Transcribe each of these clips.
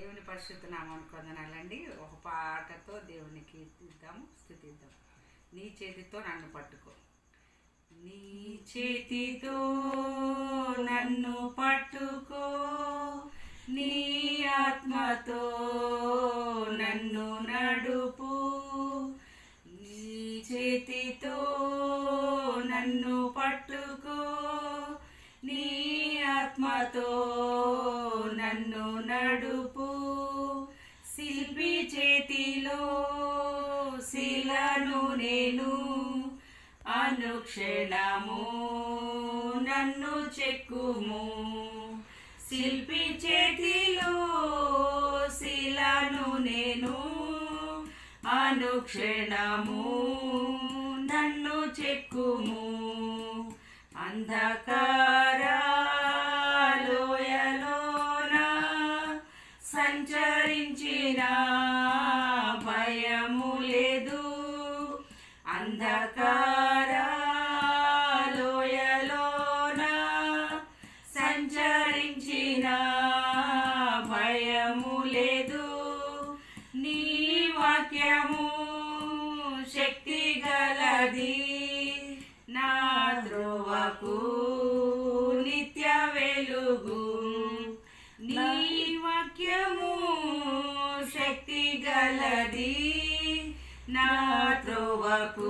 దేవుని పరిశుద్ధ నామాన్ని కొందనాలండి ఒక పాటతో దేవుని కీర్తిద్దాము స్థుతిద్దాం నీ చేతితో నన్ను పట్టుకో. నీ చేతితో నన్ను పట్టుకో. నీ ఆత్మతో నన్ను నడుపు. నీ చేతితో నన్ను పట్టుకో. నీ ఆత్మతో చేతిలో శిలను నేను. అనుక్షణము నన్ను చెక్కుము. శిల్పి చేతిలో శిలను నేను. అనుక్షణము నన్ను చెక్కుము. అంధకారాలోయలోన అంధకారాలోయలోన సంచరించిన భయము లేదు. నీ వాక్యము శక్తి గలది. నా ధ్రువకు నిత్య వెలుగు. నీ వాక్యము శక్తి గలది. నా ధ్రువకు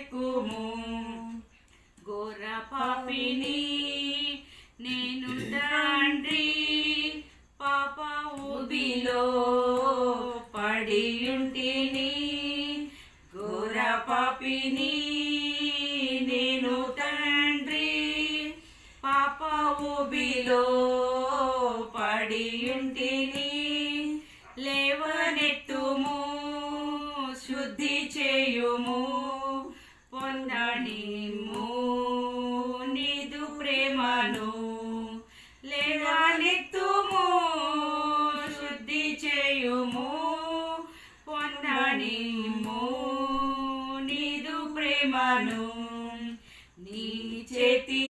ఎక్కుము ఘోర పాపిని నేను తండ్రి పాప ఊబిలో పడియుంటిని. ఘోర పాపిని నేను తండ్రి పాప ఊబిలో పడియుంటిని. లేవనెత్తుము శుద్ధి చేయుము. నిమ్ము నీదు ప్రేమను లేవనెత్తుము. శుద్ధి చేయుము. పొందనిమ్ము నీదు ప్రేమను